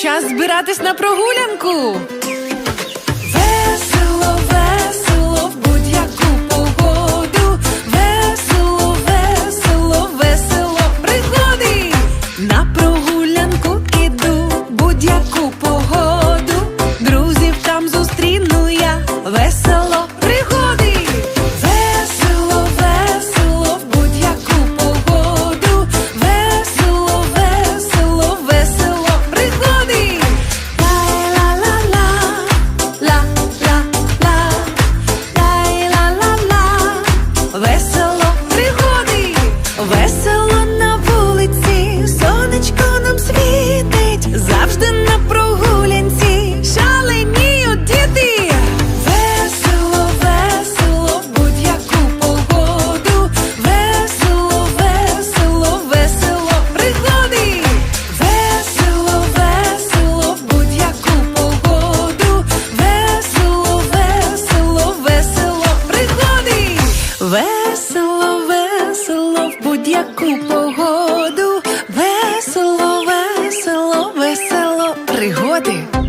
Час збиратись на прогулянку. Яку погоду. Весело, весело, весело пригоди.